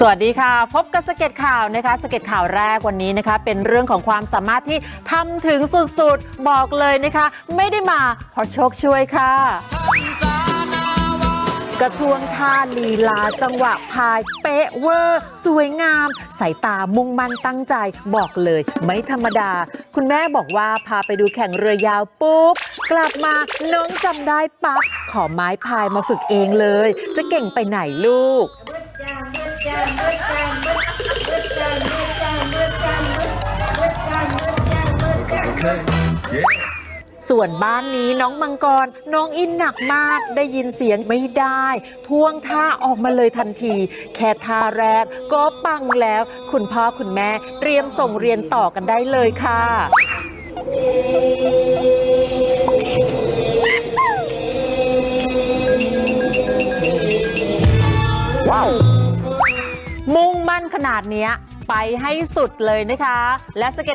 สวัสดีค่ะ พบกับสเก็ตข่าวนะคะสเก็ตข่าวแรกวันนี้นะคะ เป็นเรื่องของความสามารถที่ทำถึงสุดๆ บอกเลยนะคะ ไม่ได้มาเพราะโชคช่วยค่ะ กระทวงท่าลีลาจังหวะพายเป๊ะเวอร์ สวยงาม สายตามุ่งมั่นตั้งใจ บอกเลยไม่ธรรมดา คุณแม่บอกว่าพาไปดูแข่งเรือยาวปุ๊บ กลับมาน้องจำได้ปั๊บขอไม้พายมาฝึกเองเลย จะเก่งไปไหนลูก ส่วนบ้านนี้น้องมังกร น้องอินหนักมากได้ยินเสียงไม่ได้ ท่วงท่าออกมาเลยทันที แค่ท่าแรกก็ปังแล้ว คุณพ่อคุณแม่เตรียมส่งเรียนต่อกันได้เลยค่ะ มุ่งมั่นขนาดเนี้ยไปให้สุดเลยนะคะ และสเก็ต